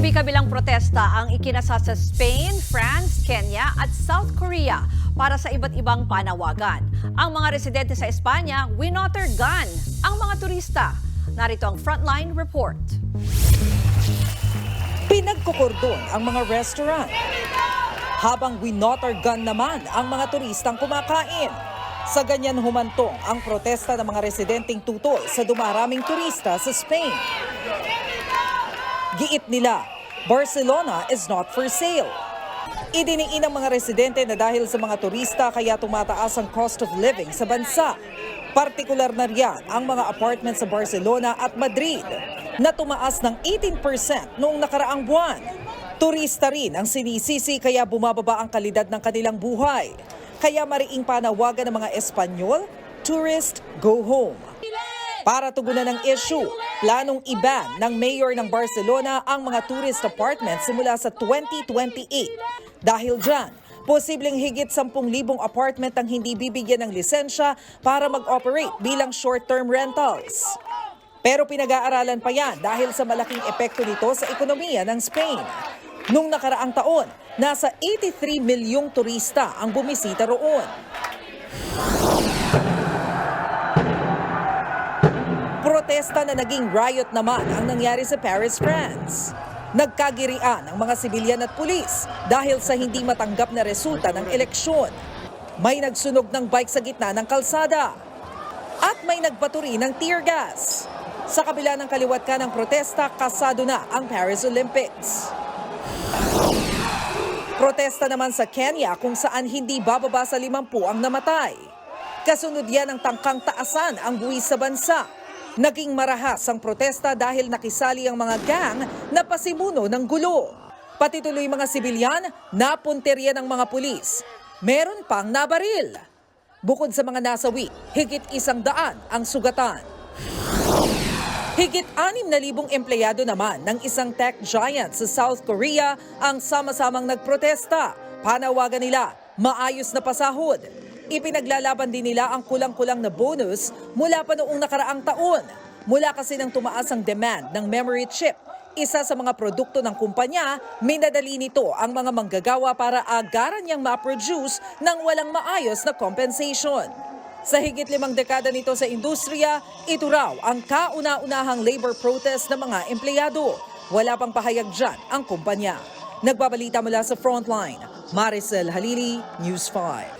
Kabi-kabilang protesta ang ikinasa sa Spain, France, Kenya at South Korea para sa iba't ibang panawagan. Ang mga residente sa Espanya, winotter gun ang mga turista. Narito ang Frontline Report. Pinagkukordon ang mga restaurant. Habang winotter gun naman ang mga turistang kumakain. Sa ganyan humantong ang protesta ng mga residenteng tutol sa dumaraming turista sa Spain. Giit nila, Barcelona is not for sale. Idiniin ng mga residente na dahil sa mga turista kaya tumataas ang cost of living sa bansa. Partikular na riyan ang mga apartment sa Barcelona at Madrid na tumaas ng 18% noong nakaraang buwan. Turista rin ang sinisisi kaya bumababa ang kalidad ng kanilang buhay. Kaya mariing panawagan ng mga Espanyol, tourist go home. Para tugunan ng issue, planong iban ng mayor ng Barcelona ang mga tourist apartments simula sa 2028. Dahil dyan, posibleng higit 10,000 apartment ang hindi bibigyan ng lisensya para mag-operate bilang short-term rentals. Pero pinag-aaralan pa yan dahil sa malaking epekto nito sa ekonomiya ng Spain. Nung nakaraang taon, nasa 83 milyong turista ang bumisita roon. Protesta na naging riot naman ang nangyari sa Paris, France. Nagkagirian ang mga sibilyan at pulis dahil sa hindi matanggap na resulta ng eleksyon. May nagsunog ng bike sa gitna ng kalsada. At may nagbato rin ng tear gas. Sa kabila ng kaliwat ka ng protesta, kasado na ang Paris Olympics. Protesta naman sa Kenya kung saan hindi bababa sa 50 ang namatay. Kasunod yan ng tangkang taasan ang buwis sa bansa. Naging marahas ang protesta dahil nakisali ang mga gang na pasimuno ng gulo. Pati tuloy mga sibilyan, napunterya ng mga pulis. Meron pang nabaril. Bukod sa mga nasawi, higit isang daan ang sugatan. Higit 6,000 empleyado naman ng isang tech giant sa South Korea ang sama-samang nagprotesta. Panawagan nila, maayos na pasahod. Ipinaglalaban din nila ang kulang-kulang na bonus mula pa noong nakaraang taon. Mula kasi nang tumaas ang demand ng memory chip. Isa sa mga produkto ng kumpanya, minadali nito ang mga manggagawa para agaran niyang ma-produce ng walang maayos na compensation. Sa higit limang dekada nito sa industriya, ito raw ang kauna-unahang labor protest ng mga empleyado. Wala pang pahayag dyan ang kumpanya. Nagbabalita mula sa Frontline, Maricel Halili, News 5.